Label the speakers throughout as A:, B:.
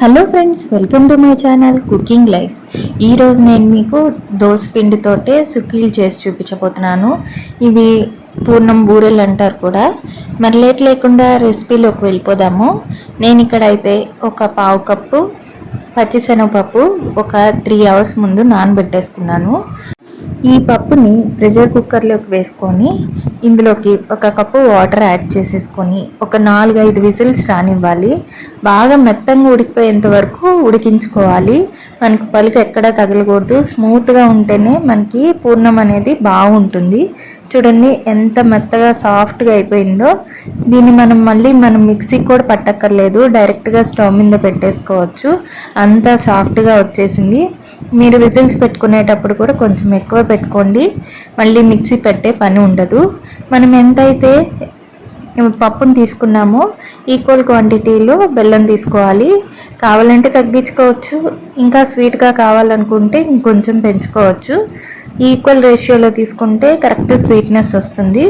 A: Hello friends welcome to my channel cooking life ఈరోజు నేను మీకు దోశ పిండితోటే సుఖీలు చేసి చూపించబోతున్నాను. ఇవి పూర్ణం బూరెలు అంటారు కూడా. మరి లేట్ లేకుండా రెసిపీలోకి వెళ్ళిపోదాము. నేను ఇక్కడ అయితే ఒక పావు కప్పు పచ్చిశనగపప్పు ఒక త్రీ అవర్స్ ముందు నానబెట్టేసుకున్నాను. ఈ పప్పుని ప్రెషర్ కుక్కర్లోకి వేసుకొని ఇందులోకి ఒక కప్పు వాటర్ యాడ్ చేసేసుకొని ఒక నాలుగు ఐదు విజిల్స్ రానివ్వాలి. బాగా మెత్తంగా ఉడికిపోయేంత వరకు ఉడికించుకోవాలి. మనకి పలుకు ఎక్కడా తగలకూడదు. స్మూత్గా ఉంటేనే మనకి పూర్ణం అనేది బాగుంటుంది. చూడండి ఎంత మెత్తగా సాఫ్ట్గా అయిపోయిందో. దీన్ని మనం మళ్ళీ మనం మిక్సీకి కూడా పట్టక్కర్లేదు. డైరెక్ట్గా స్టవ్ మీద పెట్టేసుకోవచ్చు. అంత సాఫ్ట్గా వచ్చేసింది. మీరు విజిల్స్ పెట్టుకునేటప్పుడు కూడా కొంచెం ఎక్కువ పెట్టుకోండి. మళ్ళీ మిక్సీ పెట్టే పని ఉండదు. మనం ఎంతైతే పప్పును తీసుకున్నామో ఈక్వల్ క్వాంటిటీలో బెల్లం తీసుకోవాలి. కావాలంటే తగ్గించుకోవచ్చు. ఇంకా స్వీట్గా కావాలనుకుంటే ఇంకొంచెం పెంచుకోవచ్చు. ఈక్వల్ రేషియోలో తీసుకుంటే కరెక్ట్ స్వీట్నెస్ వస్తుంది.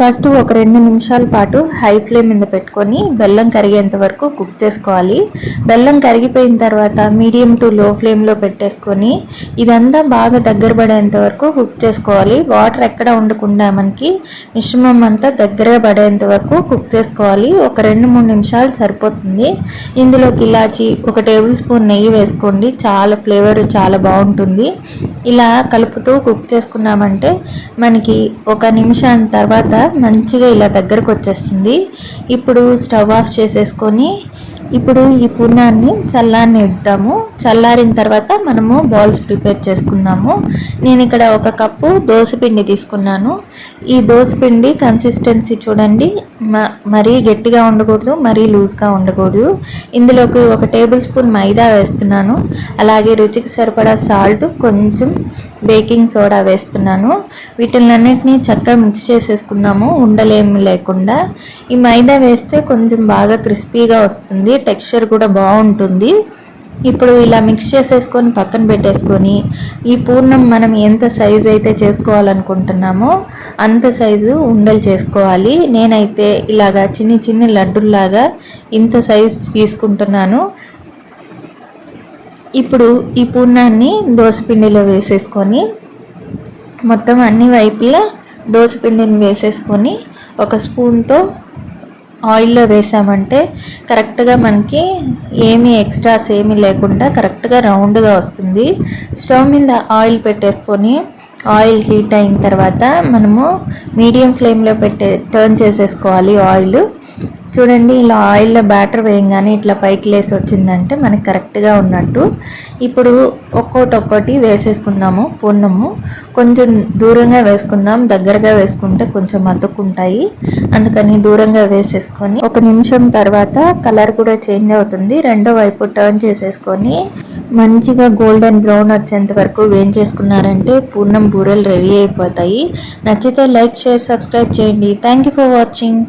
A: ఫస్ట్ ఒక రెండు నిమిషాల పాటు హై ఫ్లేమ్ మీద పెట్టుకొని బెల్లం కరిగేంత వరకు కుక్ చేసుకోవాలి. బెల్లం కరిగిపోయిన తర్వాత మీడియం టు లో ఫ్లేమ్లో పెట్టేసుకొని ఇదంతా బాగా దగ్గర పడేంత వరకు కుక్ చేసుకోవాలి. వాటర్ ఎక్కడ ఉండకుండా మనకి మిశ్రమం అంతా దగ్గర పడేంత వరకు కుక్ చేసుకోవాలి. ఒక రెండు మూడు నిమిషాలు సరిపోతుంది. ఇందులోకి ఇలాచి ఒక టేబుల్ స్పూన్ నెయ్యి వేసుకోండి. చాలా ఫ్లేవర్ చాలా బాగుంటుంది. ఇలా కలుపుతూ కుక్ చేసుకున్నామంటే మనకి ఒక నిమిషం తర్వాత మంచిగా ఇలా దగ్గరకు వచ్చేస్తుంది. ఇప్పుడు స్టవ్ ఆఫ్ చేసేసుకొని ఇప్పుడు ఈ పూర్ణాన్ని చల్లారని ఇద్దాము చల్లారిన తర్వాత మనము బాల్స్ ప్రిపేర్ చేసుకుందాము. నేను ఇక్కడ ఒక కప్పు దోశ పిండి తీసుకున్నాను. ఈ దోశ పిండి కన్సిస్టెన్సీ చూడండి. మరీ గట్టిగా ఉండకూడదు మరీ లూజ్గా ఉండకూడదు. ఇందులోకి ఒక టేబుల్ స్పూన్ మైదా వేస్తున్నాను. అలాగే రుచికి సరిపడా సాల్ట్ కొంచెం బేకింగ్ సోడా వేస్తున్నాను. వీటిలన్నింటినీ చక్కగా మిక్స్ చేసేసుకుందాము ఉండలేమి లేకుండా. ఈ మైదా వేస్తే కొంచెం బాగా క్రిస్పీగా వస్తుంది టెక్స్చర్ కూడా బాగుంటుంది. ఇప్పుడు ఇలా మిక్స్ చేసేసుకొని పక్కన పెట్టేసుకొని ఈ పూర్ణం మనం ఎంత సైజు అయితే చేసుకోవాలనుకుంటున్నామో అంత సైజు ఉండలు చేసుకోవాలి. నేనైతే ఇలాగా చిన్ని చిన్ని లడ్డుల్లాగా ఇంత సైజ్ తీసుకుంటున్నాను. ఇప్పుడు ఈ పూర్ణాన్ని దోసపిండిలో వేసేసుకొని మొత్తం అన్ని వైపులా దోసపిండిని వేసేసుకొని ఒక స్పూన్తో ఆయిల్లో వేసామంటే కరెక్ట్గా మనకి ఏమీ ఎక్స్ట్రాస్ ఏమీ లేకుండా కరెక్ట్గా రౌండ్గా వస్తుంది. స్టవ్ మీద ఆయిల్ పెట్టేసుకొని ఆయిల్ హీట్ అయిన తర్వాత మనము మీడియం ఫ్లేమ్లో పెట్టే టర్న్ చేసేసుకోవాలి ఆయిల్. చూడండి ఇలా ఆయిల్లో బ్యాటర్ వేయంగానే ఇట్లా పైకి లేసి వచ్చిందంటే మనకి కరెక్ట్గా ఉన్నట్టు. ఇప్పుడు ఒక్కోటి ఒక్కోటి వేసేసుకుందాము పూర్ణము కొంచెం దూరంగా వేసుకుందాం దగ్గరగా వేసుకుంటే కొంచెం అతుక్కుంటాయి. అందుకని దూరంగా వేసేసుకొని ఒక నిమిషం తర్వాత కలర్ కూడా చేంజ్ అవుతుంది. రెండో వైపు టర్న్ చేసేసుకొని మంచిగా గోల్డెన్ బ్రౌన్ వచ్చేంత వరకు వేయించేసుకున్నారంటే పూర్ణం బూరెలు రెడీ అయిపోతాయి. నచ్చితే లైక్ షేర్ సబ్స్క్రైబ్ చేయండి. Thank you for watching